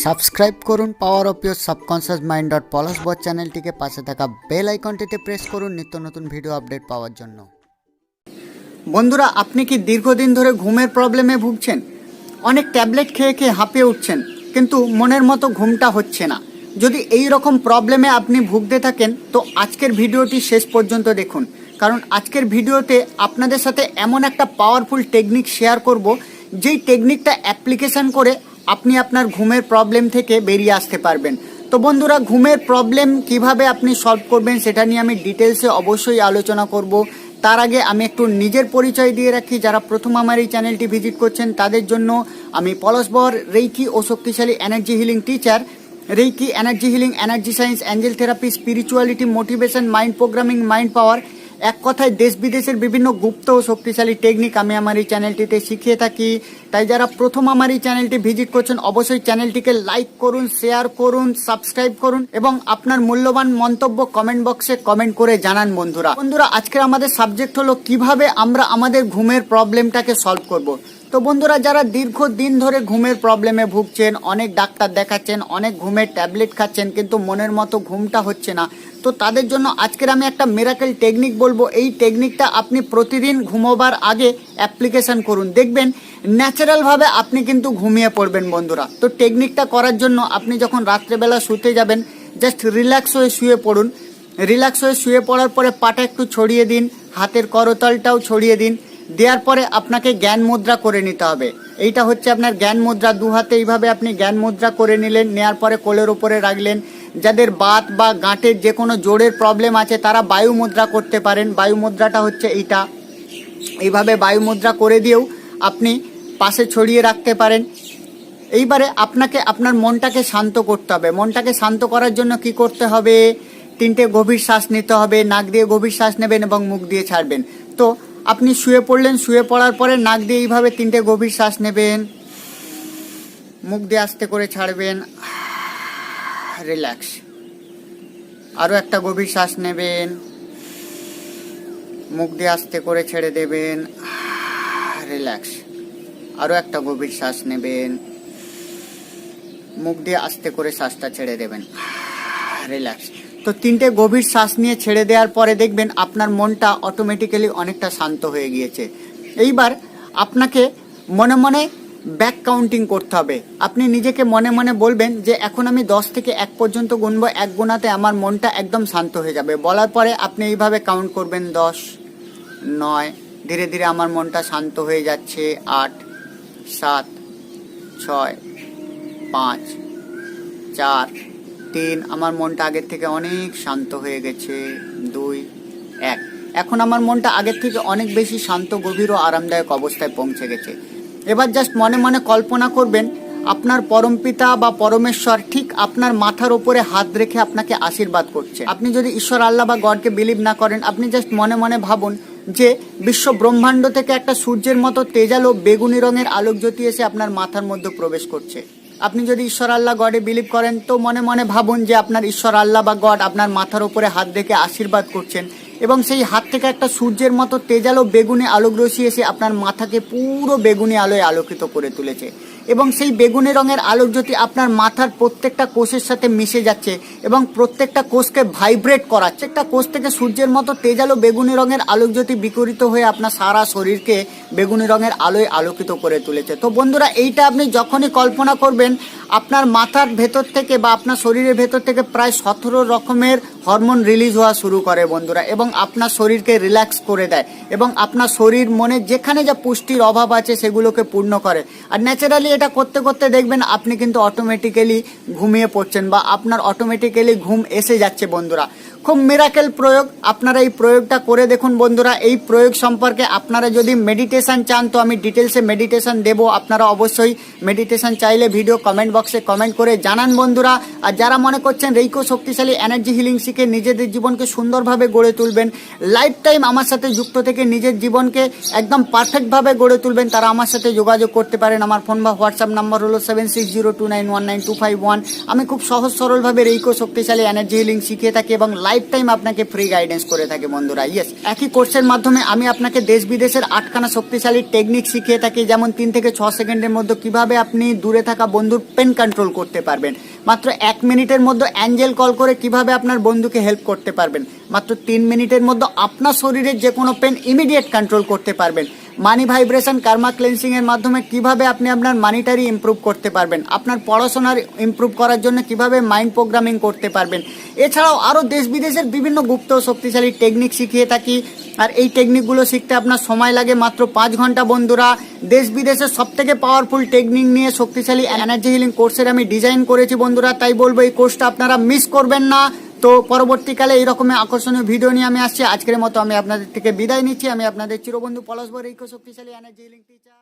Subscribe করুন power of your subconscious mind dot Palash bot চ্যানেলটিকে পাশে থাকা বেল আইকনটিতে প্রেস করুন নিত্য নতুন ভিডিও আপডেট পাওয়ার জন্য। বন্ধুরা, আপনি কি দীর্ঘদিন ধরে ঘুমের প্রবলেমে ভুগছেন? অনেক ট্যাবলেট খেয়ে খেয়ে হাঁপিয়ে উঠছেন, কিন্তু মনের মতো ঘুমটা হচ্ছে না। যদি এই রকম প্রবলেমে আপনি ভুগতে থাকেন, তো আজকের ভিডিওটি শেষ পর্যন্ত দেখুন। কারণ আজকের ভিডিওতে আপনাদের সাথে এমন একটা পাওয়ারফুল টেকনিক শেয়ার করব, যেই টেকনিকটা অ্যাপ্লিকেশন করে আপনি আপনার ঘুমের প্রবলেম থেকে বেরিয়ে আসতে পারবেন। তো বন্ধুরা, ঘুমের প্রবলেম কীভাবে আপনি সলভ করবেন সেটা নিয়ে আমি ডিটেলসে অবশ্যই আলোচনা করব। তার আগে আমি একটু নিজের পরিচয় দিয়ে রাখি। যারা প্রথম আমার এই চ্যানেলটি ভিজিট করছেন, তাদের জন্য আমি পলসবর রেইকি ও শক্তিশালী energy healing teacher reiki energy healing energy science angel therapy spirituality motivation mind programming mind power এক কথায় দেশ বিদেশের বিভিন্ন গুপ্ত ও শক্তিশালী টেকনিক আমি আমার এই চ্যানেলটিতে শিখিয়ে থাকি। তাই যারা প্রথম আমার এই চ্যানেলটি ভিজিট করছেন, অবশ্যই চ্যানেলটিকে লাইক করুন শেয়ার করুন সাবস্ক্রাইব করুন এবং আপনার মূল্যবান মন্তব্য কমেন্ট বক্সে কমেন্ট করে জানান বন্ধুরা। বন্ধুরা, আজকের আমাদের সাবজেক্ট হলো কীভাবে আমরা আমাদের ঘুমের প্রবলেমটাকে সলভ করব। তো বন্ধুরা, যারা দীর্ঘ দিন ধরে ঘুমের প্রবলেমে ভুগছেন, অনেক ডাক্তার দেখাচ্ছেন, অনেক ঘুমের ট্যাবলেট খাচ্ছেন, কিন্তু মনের মতো ঘুমটা হচ্ছে না, তো তাদের জন্য আজকের আমি একটা মেরাকেল টেকনিক বলব। এই টেকনিকটা আপনি প্রতিদিন ঘুমোবার আগে অ্যাপ্লিকেশন করুন। দেখবেন ন্যাচারালভাবে আপনি কিন্তু ঘুমিয়ে পড়বেন বন্ধুরা। তো টেকনিকটা করার জন্য আপনি যখন রাত্রেবেলা শুতে যাবেন জাস্ট রিল্যাক্স হয়ে শুয়ে পড়ুন। রিল্যাক্স হয়ে শুয়ে পড়ার পরে পাটা একটু ছড়িয়ে দিন, হাতের করতলটাও ছড়িয়ে দিন। দেওয়ার পরে আপনাকে জ্ঞান মুদ্রা করে নিতে হবে। এইটা হচ্ছে আপনার জ্ঞান মুদ্রা। দু হাতে এইভাবে আপনি জ্ঞান মুদ্রা করে নিলেন নেওয়ার পরে কোলের উপরে রাখলেন। যাদের বাত বা গাঁটের যে কোনো জোরের প্রবলেম আছে, তারা বায়ু মুদ্রা করতে পারেন। বায়ু মুদ্রাটা হচ্ছে এইটা। এইভাবে বায়ু মুদ্রা করে দিয়েও আপনি পাশে ছড়িয়ে রাখতে পারেন। এইবারে আপনাকে, আপনার মনটাকে শান্ত করতে হবে। মনটাকে শান্ত করার জন্য কি করতে হবে? তিনটে গভীর শ্বাস নিতে হবে। নাক দিয়ে গভীর শ্বাস নেবেন এবং মুখ দিয়ে ছাড়বেন। তো আপনি শুয়ে পড়লেন, শুয়ে পড়ার পরে নাক দিয়ে এইভাবে তিনটে গভীর শ্বাস নেবেন। মুখ দিয়ে আস্তে করে ছাড়বেন। রিল্যাক্স। আরও একটা গভীর শ্বাস নেবেন। মুখ দিয়ে আস্তে করে ছেড়ে দেবেন। রিল্যাক্স। আরও একটা গভীর শ্বাস নেবেন। মুখ দিয়ে আস্তে করে শ্বাসটা ছেড়ে দেবেন। রিল্যাক্স। তো তিনটে গভীর শ্বাস নিয়ে ছেড়ে দেওয়ার পরে দেখবেন আপনার মনটা অটোমেটিক্যালি অনেকটা শান্ত হয়ে গিয়েছে। এইবার আপনাকে মনে মনে ব্যাক কাউন্টিং করতে হবে। আপনি নিজেকে মনে মনে বলবেন যে, এখন আমি দশ থেকে এক পর্যন্ত গুনবো, এক গোনাতে আমার মনটা একদম শান্ত হয়ে যাবে। বলার পরে আপনি এইভাবে কাউন্ট করবেন দশ, নয়, ধীরে ধীরে আমার মনটা শান্ত হয়ে যাচ্ছে, আট, সাত, ছয়, পাঁচ, চার তিন আমার মনটা আগের থেকে অনেক শান্ত হয়ে গেছে। দুই, এক। এখন আমার মনটা আগের থেকে অনেক বেশি শান্ত, গভীর ও আরামদায়ক অবস্থায় পৌঁছে গেছে। এবার জাস্ট মনে মনে কল্পনা করবেন, আপনার পরমপিতা বা পরমেশ্বর ঠিক আপনার মাথার উপরে হাত রেখে আপনাকে আশীর্বাদ করছে। আপনি যদি ঈশ্বর, আল্লাহ বা গডকে বিলিভ না করেন, আপনি জাস্ট মনে মনে ভাবুন যে বিশ্ব ব্রহ্মাণ্ড থেকে একটা সূর্যের মতো তেজালো বেগুনি রঙের আলোক জ্যোতি এসে আপনার মাথার মধ্যে প্রবেশ করছে। আপনি যদি ঈশ্বর আল্লাহ গডে বিলিভ করেন, তো মনে মনে ভাবুন যে আপনার ঈশ্বর আল্লাহ বা গড আপনার মাথার উপরে হাত দেখে আশীর্বাদ করছেন। এবং সেই হাত থেকে একটা সূর্যের মতো তেজালো বেগুনে আলোক রসি এসে আপনার মাথাকে পুরো বেগুনি আলোয় আলোকিত করে তুলেছে। এবং সেই বেগুনি রঙের আলোক জ্যোতি আপনার মাথার প্রত্যেকটা কোষের সাথে মিশে যাচ্ছে এবং প্রত্যেকটা কোষকে ভাইব্রেট করাচ্ছে। একটা কোষ থেকে সূর্যের মতো তেজালো বেগুনি রঙের আলোক জ্যোতি বিকরিত হয়ে আপনার সারা শরীরকে বেগুনি রঙের আলোয় আলোকিত করে তুলেছে। তো বন্ধুরা, এইটা আপনি যখনই কল্পনা করবেন, আপনার মাথার ভেতর থেকে বা আপনার শরীরের ভেতর থেকে প্রায় সতেরো রকমের হরমোন রিলিজ হওয়া শুরু করে বন্ধুরা এবং আপনার শরীরকে রিল্যাক্স করে দেয় এবং আপনার শরীর মনে যেখানে যা পুষ্টির অভাব আছে সেগুলোকে পূর্ণ করে। আর ন্যাচারালি এটা করতে করতে দেখবেন আপনি কিন্তু অটোমেটিক্যালি ঘুমিয়ে পড়ছেন বা আপনার অটোমেটিক্যালি ঘুম এসে যাচ্ছে বন্ধুরা। খুব মিরাকেল প্রয়োগ, আপনারা এই প্রয়োগটা করে দেখুন বন্ধুরা। এই প্রয়োগ সম্পর্কে আপনারা যদি মেডিটেশন চান, তো আমি ডিটেলসে মেডিটেশন দেব। আপনারা অবশ্যই মেডিটেশন চাইলে ভিডিও কমেন্ট বক্সে কমেন্ট করে জানান বন্ধুরা। আর যারা মনে করছেন রেইকো শক্তিশালী এনার্জি হিলিং শিখে নিজেদের জীবনকে সুন্দরভাবে গড়ে তুলবেন লাইফ টাইম আমার সাথে যুক্ত থেকে নিজের জীবনকে একদম পারফেক্টভাবে গড়ে তুলবেন, তারা আমার সাথে যোগাযোগ করতে পারেন। আমার ফোন বা হোয়াটসঅ্যাপ নাম্বার হলো seven six zero two nine one nine two five one আমি খুব সহজ সরলভাবে রেইকো শক্তিশালী এনার্জি হিলিং শিখিয়ে থাকি এবং লাইফ টাইম আপনাকে ফ্রি গাইডেন্স করে থাকি বন্ধুরা। ইয়েস একই কোর্সের মাধ্যমে আমি আপনাকে দেশ বিদেশের আটখানা শক্তিশালী টেকনিক শিখিয়ে থাকি, যেমন তিন থেকে ছ সেকেন্ডের মধ্যে কীভাবে আপনি দূরে থাকা বন্ধুর পেন কন্ট্রোল করতে পারবেন। মাত্র এক মিনিটের মধ্যে অ্যাঞ্জেল কল করে কীভাবে আপনার বন্ধুকে হেল্প করতে পারবেন। মাত্র তিন মিনিটের মধ্যে আপনার শরীরের যে কোনো পেন ইমিডিয়েট কন্ট্রোল করতে পারবেন। মানি ভাইব্রেশন, কার্মা ক্লেন্সিং এর মাধ্যমে কীভাবে আপনি আপনার মানিটারি ইমপ্রুভ করতে পারবেন, আপনার পড়াশোনার ইমপ্রুভ করার জন্য কীভাবে মাইন্ড প্রোগ্রামিং করতে পারবেন। এছাড়াও আরও দেশ বিদেশের বিভিন্ন গুপ্ত শক্তিশালী টেকনিক শিখিয়ে থাকি, আর এই টেকনিকগুলো শিখতে আপনার সময় লাগে মাত্র পাঁচ ঘণ্টা। বন্ধুরা, দেশ বিদেশের সব থেকে পাওয়ারফুল টেকনিক নিয়ে শক্তিশালী এনার্জি হিলিং কোর্সের আমি ডিজাইন করেছি বন্ধুরা, তাই বলব এই কোর্সটা আপনারা মিস করবেন না। তো পরবর্তীকালে এই রকমের আকর্ষণীয় ভিডিও নিয়ে আমি আসছি। আজকের মতো আমি আপনাদের থেকে বিদায় নিচ্ছি। আমি আপনাদের চিরবন্ধু পলসবর এই শক্তিশালী এনার্জি লিঙ্ক টিচার